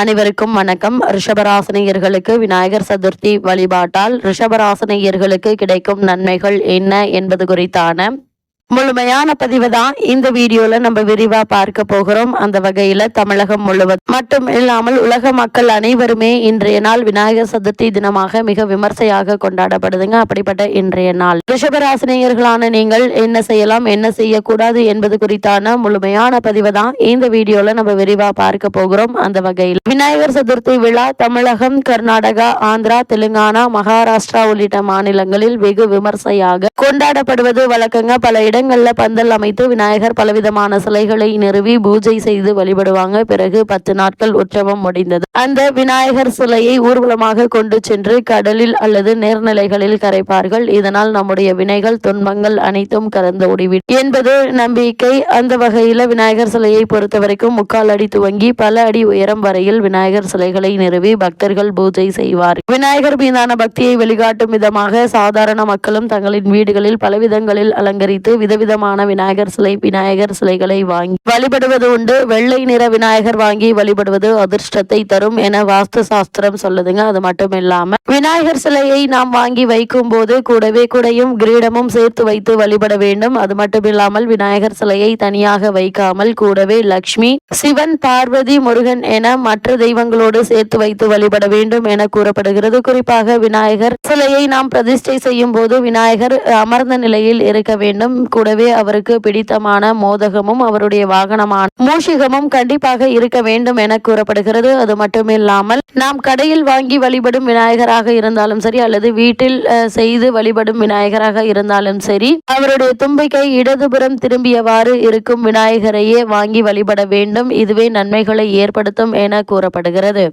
அனைவருக்கும் வணக்கம். ரிஷபராசினியர்களுக்கு விநாயகர் சதுர்த்தி வழிபாட்டால் ரிஷபராசினியர்களுக்கு கிடைக்கும் நன்மைகள் என்ன என்பது குறித்தான முழுமையான பதிவு தான் இந்த வீடியோல நம்ம விரிவா பார்க்க போகிறோம். அந்த வகையில தமிழகம் முழுவதும் மட்டும் இல்லாமல் உலக மக்கள் அனைவருமே இன்றைய நாள் விநாயகர் சதுர்த்தி தினமாக மிக விமர்சையாக கொண்டாடப்படுதுங்க. அப்படிப்பட்ட இன்றைய நாள். ரிஷபராசினியர்களான நீங்கள் என்ன செய்யலாம் என்ன செய்யக்கூடாது என்பது குறித்தான முழுமையான பதிவு தான் இந்த வீடியோல நம்ம விரிவா பார்க்க போகிறோம். அந்த வகையில் விநாயகர் சதுர்த்தி விழா தமிழகம் கர்நாடகா ஆந்திரா தெலுங்கானா மகாராஷ்டிரா உள்ளிட்ட மாநிலங்களில் வெகு விமர்சையாக கொண்டாடப்படுவது வழக்கங்க. பல இட இடங்களில் பந்தல் அமைத்து விநாயகர் பலவிதமான சிலைகளை நிறுவி பூஜை செய்து வழிபடுவாங்க. பிறகு பத்து நாட்கள் உற்சவம் முடிந்தது. அந்த விநாயகர் சிலையை ஊர்வலமாக கொண்டு சென்று கடலில் அல்லது நீர்நிலைகளில் கரைப்பார்கள். இதனால் நம்முடைய வினைகள் துன்பங்கள் அனைத்தும் கலந்து ஓடிவிடும் என்பது நம்பிக்கை. அந்த வகையில விநாயகர் சிலையை பொறுத்த வரைக்கும் முக்கால் அடி துவங்கி பல அடி உயரம் வரையில் விநாயகர் சிலைகளை நிறுவி பக்தர்கள் பூஜை செய்வார். விநாயகர் மீதான பக்தியை வெளிக்காட்டும் விதமாக சாதாரண மக்களும் தங்களின் வீடுகளில் பலவிதங்களில் அலங்கரித்து விதவிதமான விநாயகர் சிலை விநாயகர் சிலைகளை வாங்கி வழிபடுவது உண்டு. வெள்ளை நிற விநாயகர் வாங்கி வழிபடுவது அதிர்ஷ்டத்தை தரும் என வாஸ்து சாஸ்திரம் சொல்லுதுங்க. அது மட்டும் இல்லாம விநாயகர் சிலையை நாம் வாங்கி வைக்கும் போது கூடவே கூடையும் கிரீடமும் சேர்த்து வைத்து வழிபட வேண்டும். அது மட்டும் இல்லாமல் விநாயகர் சிலையை தனியாக வைக்காமல் கூடவே லக்ஷ்மி சிவன் பார்வதி முருகன் என மற்ற தெய்வங்களோடு சேர்த்து வைத்து வழிபட வேண்டும் என கூறப்படுகிறது. குறிப்பாக விநாயகர் சிலையை நாம் பிரதிஷ்டை செய்யும் போது விநாயகர் அமர்ந்த நிலையில் இருக்க வேண்டும். கூடவே அவருக்கு பிடித்தமான மோதகமும் அவருடைய வாகனமான மூஷிகமும் கண்டிப்பாக இருக்க வேண்டும் என கூறப்படுகிறது. அது மட்டுமில்லாமல் நாம் கடையில் வாங்கி வழிபடும் விநாயகராக இருந்தாலும் சரி அல்லது வீட்டில் செய்து வழிபடும் விநாயகராக இருந்தாலும் சரி அவருடைய தும்பிக்கை இடதுபுறம் திரும்பியவாறு இருக்கும் விநாயகரையே வாங்கி வழிபட வேண்டும். இதுவே நன்மைகளை ஏற்படுத்தும் என கூறப்படுகிறது.